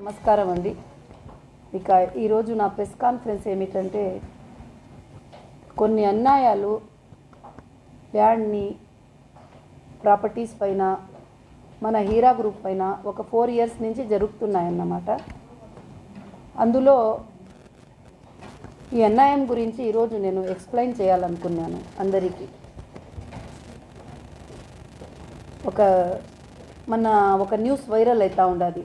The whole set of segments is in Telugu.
నమస్కారం అండి ఇక ఈరోజు నా ప్రెస్ కాన్ఫరెన్స్ ఏమిటంటే కొన్ని అన్యాయాలు ల్యాండ్ని ప్రాపర్టీస్ పైన మన హీరా గ్రూప్ పైన ఒక ఫోర్ ఇయర్స్ నుంచి జరుగుతున్నాయన్నమాట. అందులో ఈ అన్యాయం గురించి ఈరోజు నేను ఎక్స్ప్లెయిన్ చేయాలనుకున్నాను అందరికీ. ఒక మన ఒక న్యూస్ వైరల్ అవుతూ ఉండాలి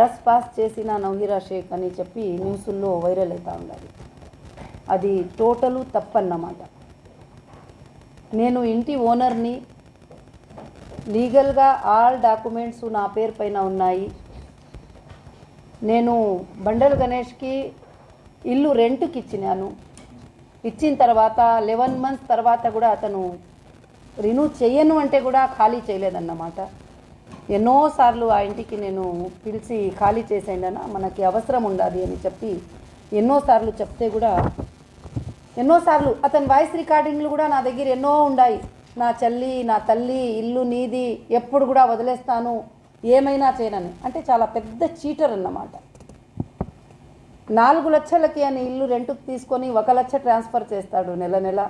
డ్రస్ పాస్ చేసిన నవహీరా షేక్ అని చెప్పి న్యూస్లో వైరల్ అవుతూ ఉండాలి. అది టోటలు తప్పన్నమాట. నేను ఇంటి ఓనర్ని లీగల్గా ఆల్ డాక్యుమెంట్స్ నా పేరు పైన ఉన్నాయి. నేను బండల్ గణేష్కి ఇల్లు రెంట్కి ఇచ్చినాను. ఇచ్చిన తర్వాత లెవెన్ మంత్స్ తర్వాత కూడా అతను రినూ చేయను అంటే కూడా ఖాళీ చేయలేదన్నమాట. ఎన్నోసార్లు ఆ ఇంటికి నేను పిలిచి ఖాళీ చేసేయండినా మనకి అవసరం ఉండాలి అని చెప్పి ఎన్నోసార్లు చెప్తే కూడా ఎన్నోసార్లు అతని వాయిస్ రికార్డింగ్లు కూడా నా దగ్గర ఎన్నో ఉన్నాయి నా చెల్లి నా తల్లి ఇల్లు నీది ఎప్పుడు కూడా వదిలేస్తాను. ఏమైనా చేయనని. అంటే చాలా పెద్ద చీటర్ అన్నమాట. నాలుగు లక్షలకి అని ఇల్లు రెంట్కి తీసుకొని ఒక లక్ష ట్రాన్స్ఫర్ చేస్తాడు నెల నెల.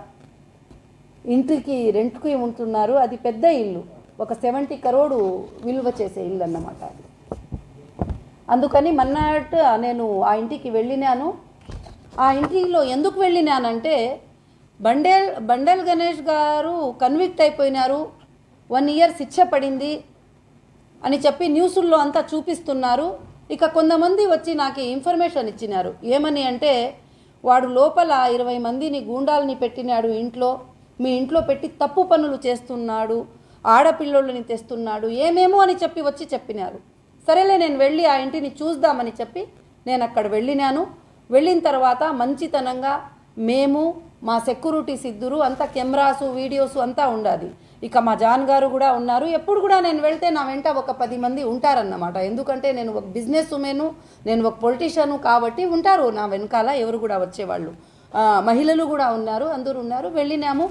ఇంటికి రెంట్కి ఉంటున్నారు. అది పెద్ద ఇల్లు. ఒక సెవెంటీ కరోడు విలువ చేసే ఇల్లు అన్నమాట. అది అందుకని మన్నాట్ నేను ఆ ఇంటికి వెళ్ళినాను. ఆ ఇంటిలో ఎందుకు వెళ్ళినానంటే బండేల్ బండేల్ గణేష్ గారు కన్విక్ట్ అయిపోయినారు. వన్ ఇయర్ శిక్ష పడింది అని చెప్పి న్యూసుల్లో అంతా చూపిస్తున్నారు. ఇక కొంతమంది వచ్చి నాకు ఇన్ఫర్మేషన్ ఇచ్చినారు. ఏమని అంటే వాడు లోపల ఇరవై మందిని గూండాలని పెట్టినాడు ఇంట్లో. మీ ఇంట్లో పెట్టి తప్పు పనులు చేస్తున్నాడు. ఆడపిల్లోళ్ళని తెస్తున్నాడు ఏమేమో అని చెప్పి వచ్చి చెప్పినారు. సరేలే నేను వెళ్ళి ఆ ఇంటిని చూద్దామని చెప్పి నేను అక్కడ వెళ్ళినాను. వెళ్ళిన తర్వాత మంచితనంగా మేము మా సెక్యూరిటీ సిద్ధురు అంతా కెమెరాసు వీడియోస్ అంతా ఉండాలి. ఇక మా జాన్ గారు కూడా ఉన్నారు. ఎప్పుడు కూడా నేను వెళ్తే నా వెంట ఒక పది మంది ఉంటారన్నమాట. ఎందుకంటే నేను ఒక బిజినెస్ ఉమెను నేను ఒక పొలిటీషియను కాబట్టి ఉంటారు నా వెనకాల ఎవరు కూడా వచ్చేవాళ్ళు. మహిళలు కూడా ఉన్నారు అందరూ ఉన్నారు. వెళ్ళినాము.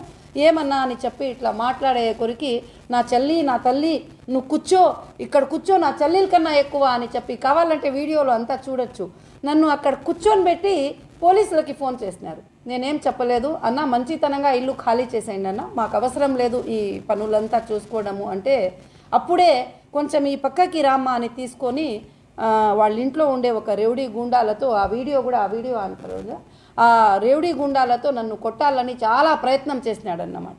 ఏమన్నా అని చెప్పి ఇట్లా మాట్లాడే కొరికి నా చెల్లి నా తల్లి నువ్వు కూర్చో ఇక్కడ కూర్చో నా చెల్లెల కన్నా ఎక్కువ అని చెప్పి కావాలంటే వీడియోలో అంతా చూడొచ్చు. నన్ను అక్కడ కూర్చొని పెట్టి పోలీసులకి ఫోన్ చేసినారు. నేనేం చెప్పలేదు. అన్న మంచితనంగా ఇల్లు ఖాళీ చేసేయండి అన్న. మాకు అవసరం లేదు ఈ పనులంతా చూసుకోవడము అంటే అప్పుడే కొంచెం ఈ పక్కకి రామ్మా అని తీసుకొని వాళ్ళ ఇంట్లో ఉండే ఒక రెవడి గుండాలతో ఆ వీడియో కూడా ఆ వీడియో అంటారు కదా, ఆ రేవుడి గుండాలతో నన్ను కొట్టాలని చాలా ప్రయత్నం చేసినాడు అన్నమాట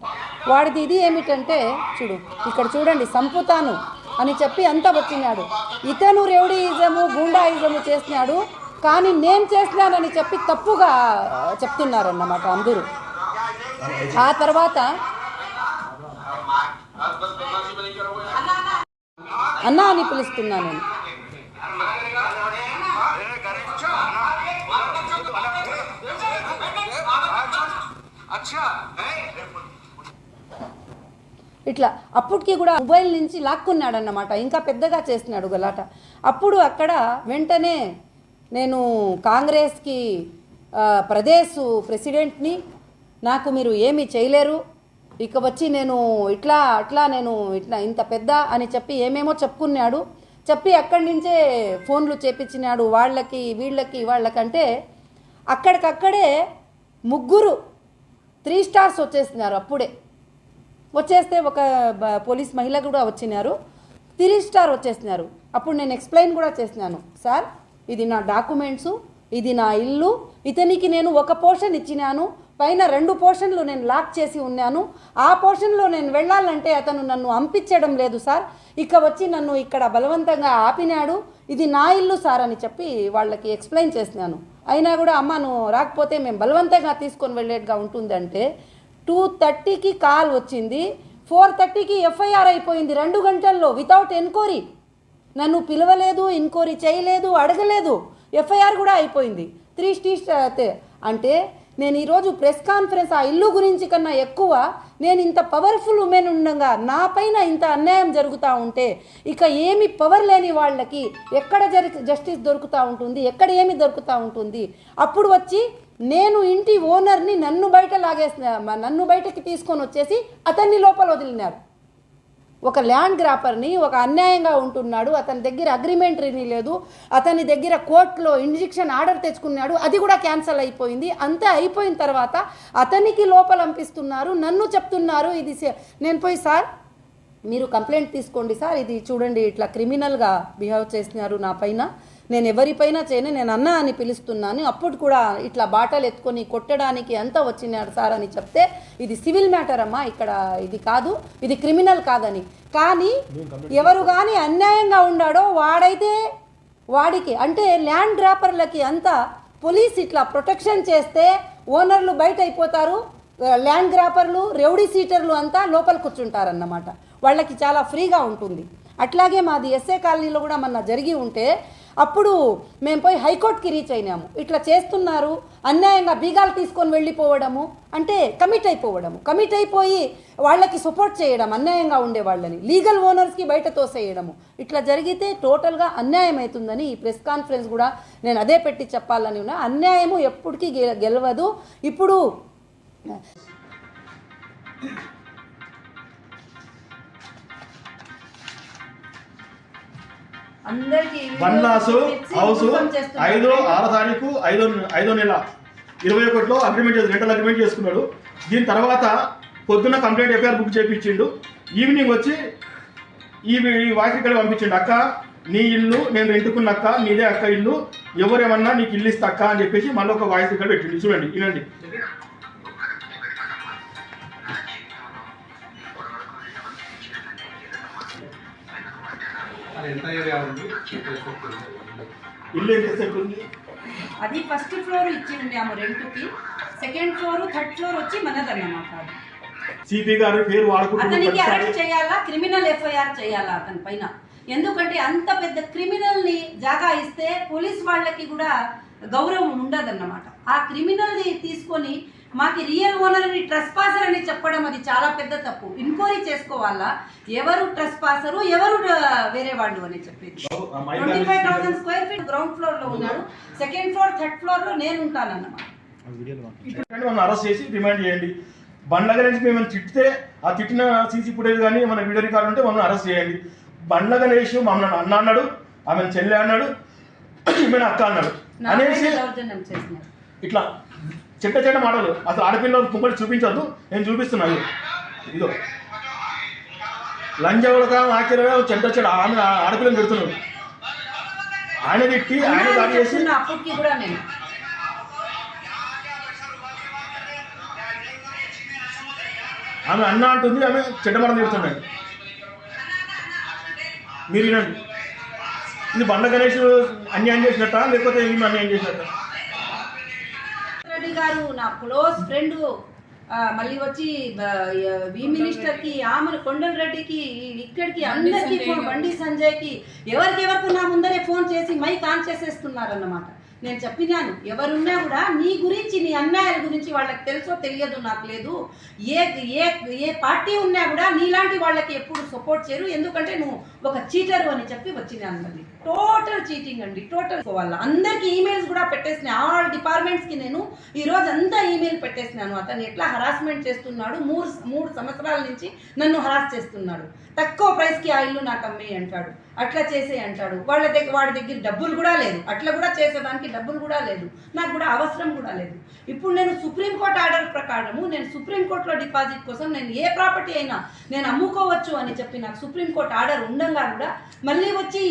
వాడిది ఇది ఏమిటంటే చూడు ఇక్కడ చూడండి సంపుతాను అని చెప్పి అంతా వచ్చినాడు ఇతను రేవుడియిజము గుండాయిజము చేసినాడు కానీ నేను చేసినానని చెప్పి తప్పుగా చెప్తున్నారన్నమాట అందరూ. ఆ తర్వాత అన్నా అని పిలుస్తున్నాను. నేను ఇట్లా అప్పటికి కూడా మొబైల్ నుంచి లాక్కున్నాడు అన్నమాట ఇంకా పెద్దగా చేస్తున్నాడు గలాట. అప్పుడు అక్కడ వెంటనే నేను కాంగ్రెస్కి ప్రదేశ్ ప్రెసిడెంట్ని నాకు మీరు ఏమీ చేయలేరు. ఇక వచ్చి నేను ఇట్లా అట్లా నేను ఇట్లా ఇంత పెద్ద అని చెప్పి ఏమేమో చెప్పుకున్నాడు. చెప్పి అక్కడి నుంచే ఫోన్లు చేపించినాడు. వాళ్ళకి వీళ్ళకి వాళ్ళకంటే అక్కడికక్కడే ముగ్గురు త్రీ స్టార్స్ వచ్చేసినారు అప్పుడే. వచ్చేస్తే ఒక పోలీస్ మహిళ కూడా వచ్చినారు. త్రీ స్టార్ వచ్చేసినారు. అప్పుడు నేను ఎక్స్ప్లెయిన్ కూడా చేసినాను. సార్ ఇది నా డాక్యుమెంట్స్ ఇది నా ఇల్లు. ఇతనికి నేను ఒక పోర్షన్ ఇచ్చినాను. పైన రెండు పోర్షన్లు నేను లాక్ చేసి ఉన్నాను. ఆ పోర్షన్లో నేను వెళ్ళాలంటే అతను నన్ను అంపించడం లేదు సార్. ఇక వచ్చి నన్ను ఇక్కడ బలవంతంగా ఆపినాడు. ఇది నా ఇల్లు సార్ అని చెప్పి వాళ్ళకి ఎక్స్ప్లెయిన్ చేసినాను. అయినా కూడా అమ్మ నువ్వు రాకపోతే మేము బలవంతంగా తీసుకొని వెళ్ళేట్టుగా ఉంటుందంటే టూ థర్టీకి కాల్ వచ్చింది. ఫోర్ థర్టీకి ఎఫ్ఐఆర్ అయిపోయింది. రెండు గంటల్లో వితౌట్ ఎన్క్వైరీ నన్ను పిలవలేదు ఎన్క్వైరీ చేయలేదు అడగలేదు. ఎఫ్ఐఆర్ కూడా అయిపోయింది. త్రీ స్టీస్ అంటే నేను ఈరోజు ప్రెస్ కాన్ఫరెన్స్ ఆ ఇల్లు గురించి కన్నా ఎక్కువ నేను ఇంత పవర్ఫుల్ ఉమెన్ ఉండగా నా పైన ఇంత అన్యాయం జరుగుతూ ఉంటే ఇక ఏమి పవర్ లేని వాళ్ళకి ఎక్కడ జరి జస్టిస్ దొరుకుతూ ఉంటుంది ఎక్కడ ఏమి దొరుకుతూ ఉంటుంది? అప్పుడు వచ్చి నేను ఇంటి ఓనర్ని నన్ను బయట లాగేసిన నన్ను బయటకి తీసుకొని వచ్చేసి అతన్ని లోపల వదిలినారు. ఒక ల్యాండ్ గ్రాపర్ని ఒక అన్యాయంగా ఉంటున్నాడు అతని దగ్గర అగ్రిమెంట్ లేదు అతని దగ్గర కోర్టులో ఇంజెక్షన్ ఆర్డర్ తెచ్చుకున్నాడు అది కూడా క్యాన్సిల్ అయిపోయింది. అంతే అయిపోయిన తర్వాత అతనికి లోపల పంపిస్తున్నారు నన్ను చెప్తున్నారు ఇది నేను పోయి సార్ మీరు కంప్లైంట్ తీసుకోండి సార్ ఇది చూడండి ఇట్లా క్రిమినల్గా బిహేవ్ చేస్తున్నారు నా పైన నేను ఎవరిపైనా చేయను నేను అన్న అని పిలుస్తున్నాను. అప్పుడు కూడా ఇట్లా బాటలు ఎత్తుకొని కొట్టడానికి అంతా వచ్చినాడు సార్ అని చెప్తే ఇది సివిల్ మ్యాటర్ అమ్మా ఇక్కడ ఇది కాదు ఇది క్రిమినల్ కాదని. కానీ ఎవరు కానీ అన్యాయంగా ఉండాడో వాడైతే వాడికి అంటే ల్యాండ్ గ్రాపర్లకి అంతా పోలీస్ ఇట్లా ప్రొటెక్షన్ చేస్తే ఓనర్లు బయట అయిపోతారు ల్యాండ్ గ్రాపర్లు రెవడీ సీటర్లు అంతా లోపల కూర్చుంటారన్నమాట. వాళ్ళకి చాలా ఫ్రీగా ఉంటుంది. అట్లాగే మాది ఎస్ఏ కాలనీలో కూడా మొన్న జరిగి ఉంటే అప్పుడు మేము పోయి హైకోర్టుకి రీచ్ అయినాము. ఇట్లా చేస్తున్నారు అన్యాయంగా బీగాలు తీసుకొని వెళ్ళిపోవడము అంటే కమిట్ అయిపోవడము. కమిట్ అయిపోయి వాళ్ళకి సపోర్ట్ చేయడం అన్యాయంగా ఉండే వాళ్ళని లీగల్ ఓనర్స్కి బయట తోసేయడము. ఇట్లా జరిగితే టోటల్గా అన్యాయం అవుతుందని ఈ ప్రెస్ కాన్ఫరెన్స్ కూడా నేను అదే పెట్టి చెప్పాలని ఉన్నా. అన్యాయము ఎప్పటికీ గె- గెలవదు. ఇప్పుడు అందరికీ వన్ లాస్ హౌస్. ఐదో ఆరో తారీఖు ఐదో ఐదో నెల. ఇరవై ఒకటిలో అగ్రిమెంట్ చేసి రెంటల్ అగ్రిమెంట్ చేసుకున్నాడు. దీని తర్వాత పొద్దున్న కంప్లైంట్ ఎఫ్ఐఆర్ బుక్ చేయించిండు ఈవినింగ్ వచ్చి ఈ ఈ వాయిస్ ఇక్కడ పంపించిండు. అక్క నీ ఇల్లు నేను రెంటుకున్న అక్క నీదే అక్క ఇల్లు. ఎవరేమన్నా నీకు ఇల్లు ఇస్తా అక్క అని చెప్పేసి మళ్ళీ ఒక వాయిస్ ఇక్కడ పెట్టిండు. చూడండి వినండి. ఇల్లు ఉంది? అది ఫస్ట్ ఫ్లోర్ ఇచ్చి ఉండాము రెంట్కి. సెకండ్ ఫ్లోర్ థర్డ్ ఫ్లోర్ వచ్చి మనదన్నమాట సిపి గారి పేరు అతనికి అరెస్ట్ చేయాలా? క్రిమినల్ ఎఫ్ఐఆర్ చేయాలా అతని పైన? ఎందుకంటే అంత పెద్ద క్రిమినల్ని జాగా ఇస్తే పోలీస్ వాళ్ళకి కూడా గౌరవం ఉండదన్నమాట. ఆ క్రిమినల్ని తీసుకొని మాకి రియల్ ఓనర్ అని ట్రస్ పాసర్ అని చెప్పడం అది చాలా పెద్ద తప్పు. ఎంక్వైరీ చేసుకోవాలా? ఎవరు ట్రస్ పాసరు ఎవరు వేరే వాళ్ళు అని చెప్పేది. Twenty five thousand square feet ground ఫ్లోర్లో ఉన్నాడు సెకండ్ ఫ్లోర్ థర్డ్ ఫ్లోర్లో నేను ఉంటానన్నమాట. ఇప్పుడు మనం అరెస్ట్ చేసి రిమాండ్ చేయండి. బండ్ల గణేష్ మేము తిట్టితే ఆ తిట్టిన సీసీ ఫుటేజ్ కానీ మన వీడియో రికార్డు ఉంటే మమ్మల్ని అరెస్ట్ చేయండి. బండ్ల గణేష్ మమ్మల్ని అన్న అన్నాడు ఆమె చెల్లె అన్నాడు ఈమెను అక్క అన్నాడు. అనేసి ఇట్లా చెట్ట చెట్ట మాటలు. అసలు ఆడపిల్ల కుంపటి చూపించద్దు. నేను చూపిస్తున్నాను ఇదిగో. లంజవడక ఆఖరిగా చెడ్డ చెడ్డ ఆమె ఆడపిల్లని పెడుతున్నాడు ఆయన తిట్టి ఆయన దాడి చేసి ఆమె అన్న అంటుంది ఆమె చెడ్డమడం తిడుతున్నాడు మీరు వినండి. ఇది బండ గణేష్ అన్యాయం చేసినట్ట లేకపోతే ఈమె అన్యాయం చేసినట్ట? గారు నా క్లోజ్ ఫ్రెండ్ మళ్ళీ వచ్చి వి మినిస్టర్కి ఆమెను కొండల రెడ్డికి ఇక్కడికి అందరికి బండి సంజయ్కి ఎవరికి ఎవరికి నా ముందరే ఫోన్ చేసి మైక్ ఆన్ చేసేస్తున్నారు అన్నమాట నేను చెప్పినాను ఎవరున్నా కూడా నీ గురించి నీ అన్యాయాల గురించి వాళ్ళకి తెలుసో తెలియదు నాకు లేదు. ఏ ఏ ఏ పార్టీ ఉన్నా కూడా నీలాంటి వాళ్ళకి ఎప్పుడు సపోర్ట్ చేయరు ఎందుకంటే నువ్వు ఒక చీటరు అని చెప్పి వచ్చినాను మళ్ళీ. టోటల్ చీటింగ్ అండి. టోటల్ వాళ్ళ అందరికి ఈమెయిల్స్ కూడా పెట్టేసిన. ఆల్ డిపార్ట్మెంట్స్కి నేను ఈ రోజు అంతా ఈమెయిల్ పెట్టేసినాను. అతను ఎట్లా హరాస్మెంట్ చేస్తున్నాడు? మూడు మూడు సంవత్సరాల నుంచి నన్ను హరాస్ చేస్తున్నాడు. తక్కువ ప్రైస్కి ఆ ఇల్లు నాకు అమ్మే అంటాడు. అట్లా చేసే అంటాడు. వాళ్ళ దగ్గర వాడి దగ్గర డబ్బులు కూడా లేదు. అట్లా కూడా చేసేదానికి డబ్బులు కూడా లేదు. నాకు కూడా అవసరం కూడా లేదు. ఇప్పుడు నేను సుప్రీంకోర్టు ఆర్డర్ ప్రకారము నేను సుప్రీంకోర్టులో డిపాజిట్ కోసం నేను ఏ ప్రాపర్టీ అయినా నేను అమ్ముకోవచ్చు అని చెప్పి నాకు సుప్రీంకోర్టు ఆర్డర్ ఉండగా కూడా మళ్ళీ వచ్చి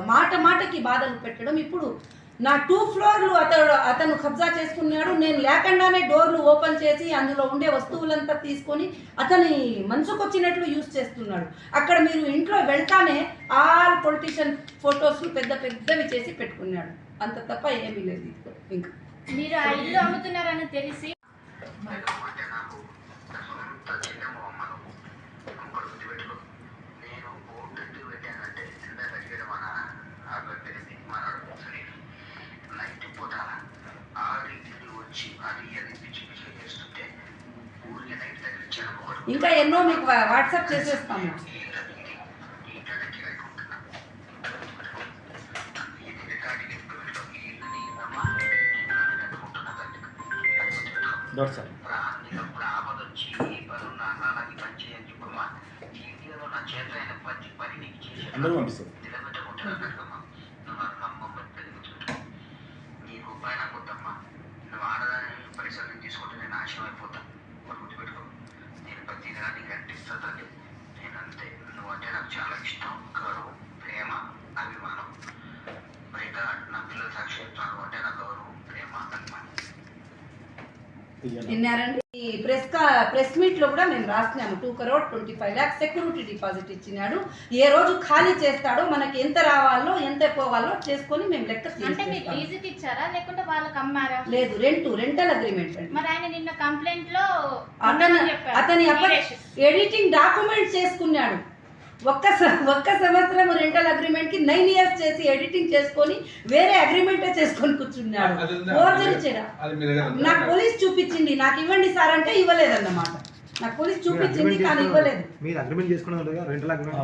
మాట మాటకి బాధలు పెట్టడం. ఇప్పుడు నా టూ ఫ్లోర్లు అతడు అతను కబ్జా చేసుకున్నాడు. నేను లేకుండానే డోర్లు ఓపెన్ చేసి అందులో ఉండే వస్తువులంతా తీసుకొని అతని మనసుకొచ్చినట్లు యూజ్ చేస్తున్నాడు. అక్కడ మీరు ఇంట్లో వెళ్తానే ఆల్ పొలిటీషియన్ ఫొటోస్ పెద్ద పెద్దవి చేసి పెట్టుకున్నాడు. అంత తప్ప ఏమీ లేదు. ఇంకా. మీరు ఆ ఇల్లు అమ్ముతున్నారని తెలిసి ఇంకా ఎన్నో మీకు వాట్సాప్ చేసేస్తాము. ఇంటర్నెట్ కట్టుకుంటున్నా ఇది రికార్డింగ్ ఇంట్లో ఈ ఇల్లు నీ అమ్మా ఇంట్లోనే కట్టుకుంటున్నా తల్లి అది గుర్తుపెట్టుకో దట్ సార్ ఇప్పుడు ఆపదొచ్చి ఈ పనులు నాన్న నాకు పని చేయని చెప్పమ్మా ఈ ఇండియాలో నా చేత అందరూ పంపిస్తాం నిలబెట్టకుంటున్నా కనుకమ్మా నువ్వు నాకు నమ్మకం పెట్టుకుంటున్నా నీ రూపాయి నాకు వద్దమ్మా నువ్వు ఆడదాని పరిసరం తీసుకుంటే నేను నాశనం అయిపోతాను మరి గుర్తుపెట్టుకో. నేను ప్రతి నెల నీకు అంటిస్తా తల్లి. నేను అంతే నువ్వు అంటే నాకు చాలా ఇష్టం. గౌరవం ప్రేమ అభిమానం. పైగా నా పిల్లల సాక్షి. చెప్తాను అంటే నా గౌరవం ప్రేమ అభిమానం. విన్నారండి? ఈ ప్రెస్ ప్రెస్ మీట్లో కూడా మేము రాసినాము two crore twenty five lakhs security deposit ఇచ్చినాడు ఏ రోజు ఖాళీ చేస్తాడో మనకి ఎంత రావాలో ఎంత పోవాలో చేసుకొని మేము లెక్క అంటే మీరు తీసేస్తాం. లీజుకి ఇచ్చారా లేకుంటే వాళ్ళకి అమ్మారా లేదు రెంట్ రెంటల్ అగ్రిమెంట్ మరి ఆయన నిన్న కంప్లైంట్లో అతను. అతని. ఎడిటింగ్ డాక్యుమెంట్ చేసుకున్నాడు ఒక్క ఒక్క సంవత్సరం రెంటల్ అగ్రిమెంట్కి నైన్ ఇయర్స్ చేసి ఎడిటింగ్ చేసుకొని వేరే అగ్రిమెంట్ చేసుకొని కూర్చున్నాడు? ఫోర్జరీ చేయడం? నాకు పోలీస్ చూపించింది. నాకు ఇవ్వండి సార్ అంటే ఇవ్వలేదన్నమాట. నాకు పోలీస్ చూపించింది కానీ ఇవ్వలేదు. మీరు అగ్రిమెంట్ చేసుకున్నారు కదా రెంటల్ అగ్రిమెంట్.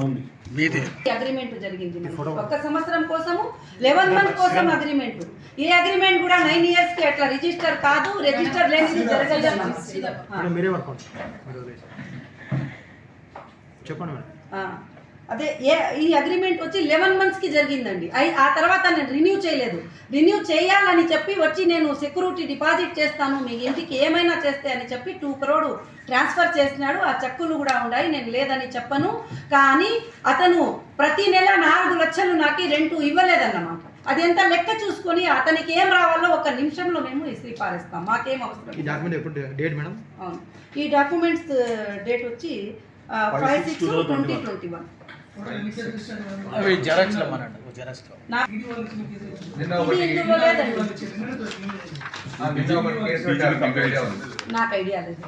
అగ్రిమెంట్ జరిగింది. ఒక్క సంవత్సరం కోసము లెవెన్ మంత్ కోసం అగ్రిమెంట్. ఈ అగ్రిమెంట్ కూడా నైన్ ఇయర్స్కి అట్లా రిజిస్టర్ కాదు రిజిస్టర్ లేనిది ఆ. మేడం మీరే. చెప్పండి మేడం. అదే ఏ ఈ అగ్రిమెంట్ వచ్చి లెవెన్ మంత్స్కి జరిగిందండి. అయి- ఆ తర్వాత నేను రిన్యూ చేయలేదు. రిన్యూ చేయాలని చెప్పి వచ్చి నేను సెక్యూరిటీ డిపాజిట్ చేస్తాను మీ ఇంటికి ఏమైనా చేస్తే అని చెప్పి టూ క్రోడ్ ట్రాన్స్ఫర్ చేసినాడు. ఆ చెక్కులు కూడా ఉన్నాయి నేను లేదని చెప్పను. కానీ అతను ప్రతి నెల నాలుగు లక్షలు నాకు రెంటు ఇవ్వలేదన్నమాట. అది ఎంత లెక్క చూసుకొని అతనికి ఏం రావాలో ఒక నిమిషంలో మేము ఇస్త్రీ పారేస్తాం. మాకేం అవసరం ఈ డాక్యుమెంట్ ఎప్పుడు డేట్ మేడం? అవును. ఈ డాక్యుమెంట్స్ డేట్ వచ్చి five six twenty twenty one అవి మనండి నాకు ఐడియా లేదు.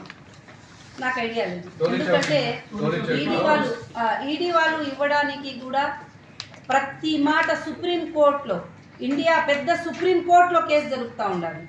నాకు ఐడియా లేదు. ఎందుకంటే. ఈడీ వాళ్ళు ఈడీ వాళ్ళు ఇవ్వడానికి కూడా ప్రతి మాట సుప్రీం కోర్టులో ఇండియా పెద్ద సుప్రీం కోర్టులో కేసు జరుగుతూ ఉండాలి.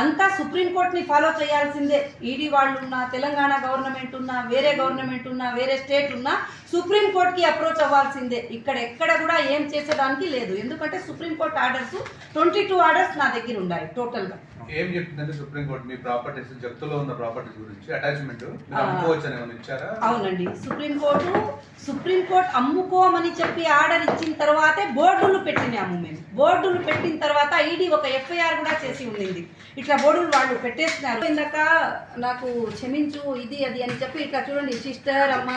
అంతా సుప్రీంకోర్టుని ఫాలో చేయాల్సిందే. ఈడీ వాళ్ళు ఉన్నా తెలంగాణ గవర్నమెంట్ ఉన్నా వేరే గవర్నమెంట్ ఉన్నా వేరే స్టేట్ ఉన్నా సుప్రీంకోర్టుకి అప్రోచ్ అవ్వాల్సిందే. ఇక్కడ ఎక్కడ కూడా ఏం చేసేదానికి లేదు. ఎందుకంటే supreme court orders twenty two orders నా దగ్గర ఉన్నాయి టోటల్గా. ఏం చెప్తుందంటే సుప్రీం కోర్టు మీ ప్రాపర్టీస్ జప్తులో ఉన్న ప్రాపర్టీస్ గురించి అటాచ్మెంట్. అమ్ముకోవచ్చు అని ఏమైనా ఇచ్చారా? అవునండి. సుప్రీంకోర్టు సుప్రీంకోర్టు అమ్ముకోమని చెప్పి ఆర్డర్ ఇచ్చిన తర్వాతే బోర్డులు పెట్టినాము మేము. బోర్డులు పెట్టిన తర్వాత ఈడీ ఒక ఎఫ్ఐఆర్ కూడా చేసి ఉండింది. ఇట్లా బోర్డులు వాళ్ళు పెట్టేస్తున్నారు. ఇందాక నాకు క్షమించు ఇది అది అని చెప్పి ఇట్లా చూడండి సిస్టర్ అమ్మ.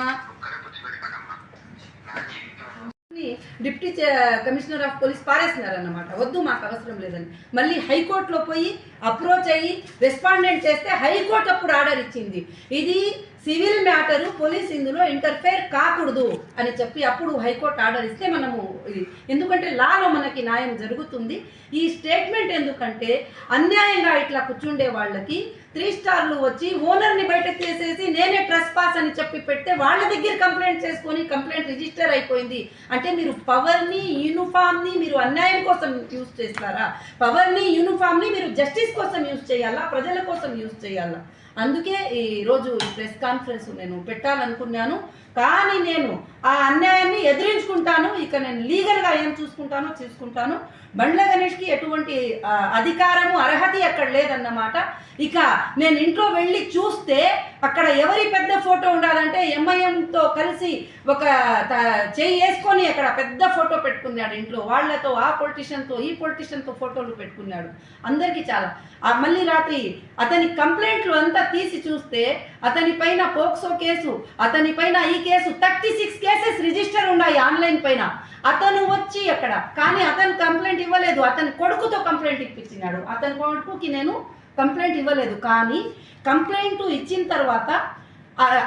డిప్యూటీ కమిషనర్ ఆఫ్ పోలీస్ పారేసినారన్నమాట. వద్దు మాకు అవసరం లేదని. మళ్ళీ హైకోర్టులో పోయి అప్రోచ్ అయ్యి రెస్పాండెంట్ చేస్తే హైకోర్టు అప్పుడు ఆర్డర్ ఇచ్చింది. ఇది సివిల్ మ్యాటర్ పోలీస్ ఇందులో ఇంటర్ఫేర్ కాకూడదు అని చెప్పి అప్పుడు హైకోర్టు ఆర్డర్ ఇస్తే మనము ఇది. ఎందుకంటే లాలో మనకి న్యాయం జరుగుతుంది. ఈ స్టేట్మెంట్ ఎందుకంటే అన్యాయంగా ఇట్లా కూర్చుండే వాళ్ళకి త్రీ స్టార్లు వచ్చి ఓనర్ని బయటకు తీసేసి నేనే ట్రస్ పాస్ అని చెప్పి పెడితే వాళ్ళ దగ్గర కంప్లైంట్ చేసుకొని కంప్లైంట్ రిజిస్టర్ అయిపోయింది. అంటే మీరు పవర్ని యూనిఫామ్ని మీరు అన్యాయం కోసం యూజ్ చేస్తారా? పవర్ని యూనిఫామ్ని మీరు జస్టిస్ కోసం యూజ్ చేయాలా? ప్రజల కోసం యూజ్ చేయాలా? అందుకే ఈరోజు ఈ ప్రెస్ కాన్ఫరెన్స్ నేను పెట్టాలనుకున్నాను. కానీ నేను ఆ అన్యాయాన్ని ఎదిరించుకుంటాను. ఇక నేను లీగల్గా ఏం చూసుకుంటానో చూసుకుంటాను. బండ్ల గణేష్కి ఎటువంటి అధికారము అర్హత అక్కడ లేదన్నమాట. ఇక నేను ఇంట్లో వెళ్ళి చూస్తే అక్కడ ఎవరి పెద్ద ఫోటో ఉండాలంటే ఎంఐఎంతో కలిసి ఒక త- చేయి వేసుకొని అక్కడ పెద్ద ఫోటో పెట్టుకున్నాడు ఇంట్లో. వాళ్ళతో ఆ పొలిటీషియన్తో ఈ పొలిటీషియన్తో ఫోటోలు పెట్టుకున్నాడు. అందరికీ చాలా. మళ్ళీ రాత్రి అతని కంప్లైంట్లు అంతా తీసి చూస్తే అతని పైన పోక్సో కేసు అతని పైన ఈ case thirty six cases register ఉన్నాయి ఆన్లైన్ పైన. అతను వచ్చి అక్కడ కానీ అతను కంప్లైంట్ ఇవ్వలేదు. అతని కొడుకుతో కంప్లైంట్ ఇప్పించినాడు. అతని కొడుకుకి నేను కంప్లైంట్ ఇవ్వలేదు. కానీ కంప్లైంట్ ఇచ్చిన తర్వాత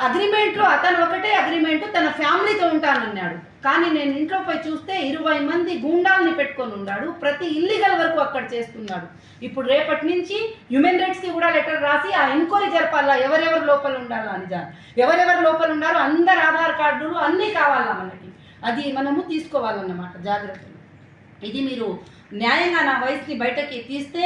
అగ్రిమెంట్లో అతను ఒకటే అగ్రిమెంట్ తన ఫ్యామిలీతో ఉంటానన్నాడు. కానీ నేను ఇంట్లో పోయి చూస్తే ఇరవై మంది గూండాల్ని పెట్టుకొని ఉన్నాడు. ప్రతి ఇల్లీగల్ వరకు అక్కడ చేస్తున్నాడు. ఇప్పుడు రేపటి నుంచి హ్యూమన్ రైట్స్కి కూడా లెటర్ రాసి ఆ ఎంక్వైరీ జరపాలా? ఎవరెవరు లోపల ఉండాలా అని ఎవరెవరు లోపల ఉండాలో అందరు ఆధార్ కార్డులు అన్నీ కావాలా మనకి? అది మనము తీసుకోవాలన్నమాట జాగ్రత్తలు. ఇది మీరు న్యాయంగా నా వయసుని బయటకి తీస్తే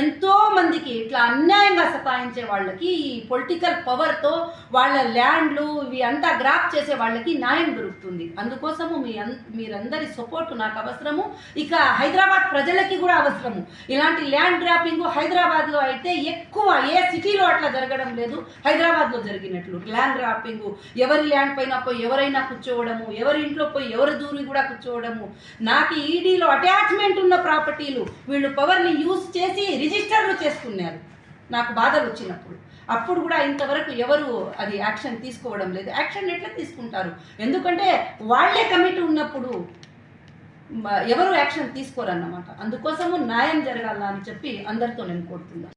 ఎంతో మందికి ఇట్లా అన్యాయంగా సతాయించే వాళ్ళకి ఈ పొలిటికల్ పవర్తో వాళ్ళ ల్యాండ్లు ఇవి అంతా గ్రాప్ చేసే వాళ్ళకి న్యాయం దొరుకుతుంది. అందుకోసము మీ అన్ మీరందరి సపోర్ట్ నాకు అవసరము. ఇక హైదరాబాద్ ప్రజలకి కూడా అవసరము. ఇలాంటి ల్యాండ్ గ్రాపింగ్ హైదరాబాద్లో అయితే ఎక్కువ ఏ సిటీలో అట్లా జరగడం లేదు. హైదరాబాద్లో జరిగినట్లు ల్యాండ్ గ్రాపింగ్ ఎవరి ల్యాండ్ పైన పోయి ఎవరైనా కూర్చోవడము ఎవరి ఇంట్లో పోయి ఎవరి దూరి కూడా కూర్చోవడము. నాకు ఈడీలో అటాచ్మెంట్ ఉన్న ప్రాపర్టీలు వీళ్ళు పవర్ని యూజ్ చేసి రిజిస్టర్లు చేసుకున్నారు. నాకు బాధలు వచ్చినప్పుడు. అప్పుడు కూడా ఇంతవరకు ఎవరు అది యాక్షన్ తీసుకోవడం లేదు. యాక్షన్ ఎట్లా తీసుకుంటారు? ఎందుకంటే వాళ్ళే కమిటీ ఉన్నప్పుడు ఎవరు యాక్షన్ తీసుకోరన్నమాట. అందుకోసము న్యాయం జరగాలని చెప్పి అందరితో నేను కోరుతున్నాను.